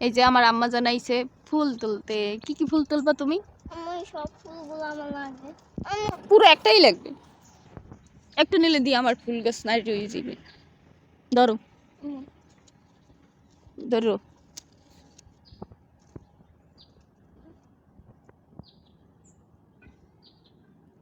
এই যে আমার আম্মা জানাইছে ফুল তুলতে। কি কি ফুল তুলবা তুমি? সব ফুলগুলো আমার লাগবে পুরো একটাই লাগবে? একটা নিলে দিয়ে আমার ফুল গাছ নাই রয়ে যাবে ধরো। ধরো।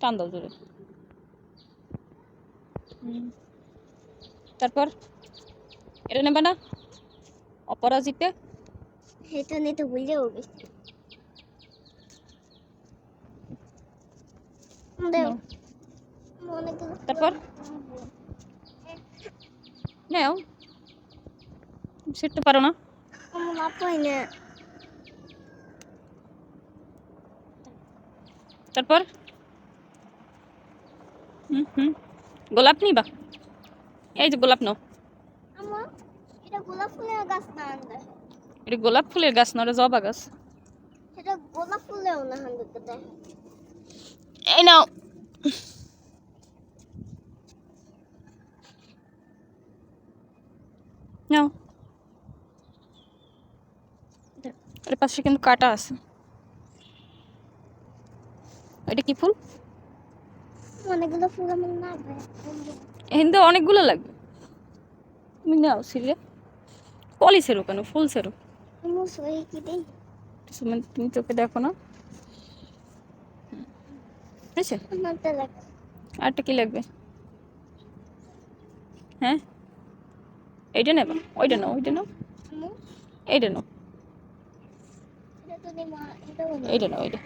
টান দাও জোরে। তারপর? এটা নেবে না? অপরাজিতে? নিতে ভুলেও গেছি। দেও। অনেকগুলো তারপর? নেও। শিখতে পারো না। তারপর? হুম হুম। গোলাপ নিবা। এই যে গোলাপ নাও। গোলাপ ফুলের গাছ না এটা গোলাপ ফুলের গাছ না ওটা জবা গাছ? এটা গোলাপ ফুলেও না আনতে এই নাও। নাও। এর পাশে কিন্তু কাটা আছে। এটা কি ফুল? অনেকগুলো ফুল আমার লাগবে হিন্দে অনেকগুলো লাগবে। তুমি নাও সিরিয়া কলি সেরো কেন? ফুল তুমি চোখে দেখো না। হয়েছে? আরটা কি লাগবে? হ্যাঁ? এইটা নেবা ওইটা নাও ওইটা নাও। এইটা নাও। এইটা নাও এইটা।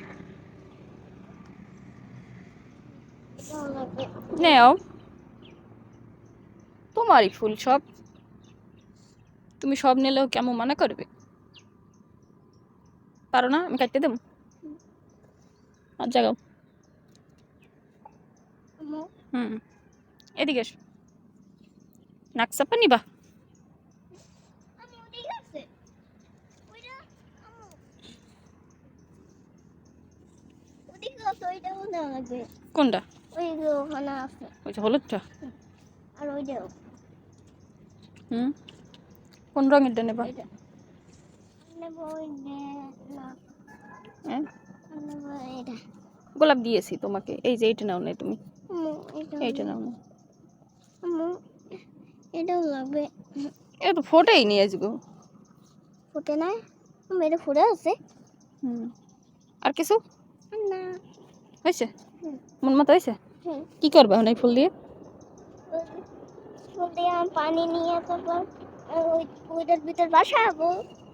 নেও। তোমারই ফুল সব। তুমি সব নিলেও কেমন মানা করবে? পারো না? আমি কাটতে দেবো? আর জাগাও। হুম। এদিকে এসো। নাক চাপা নিবা? কোনটা? ওখানে আছে ওই যে হলুদটা। আর ওইটাও। হুম। কোন রঙেরটা নেবা ওইটা নেব ওই না হ্যাঁ নেব এটা গোলাপ দিয়েছি তোমাকে। এই যে এইটা নাও নাই তুমি। এইটা নাও না আম্মু এটাও লাগবে। এ তো ফোটাই নিয়ে আসব ফুটে না? আম্মু এটা ফুটে আছে। হুম। আর কিছু? না। হয়েছে? হুম। মন মতো হয়েছে? কি করবে এখন ফুল দিয়ে? ফুল দিয়ে পানি নিয়ে তারপর আহ, ওইটার ভিতর বাসাবো।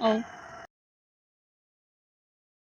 Oh.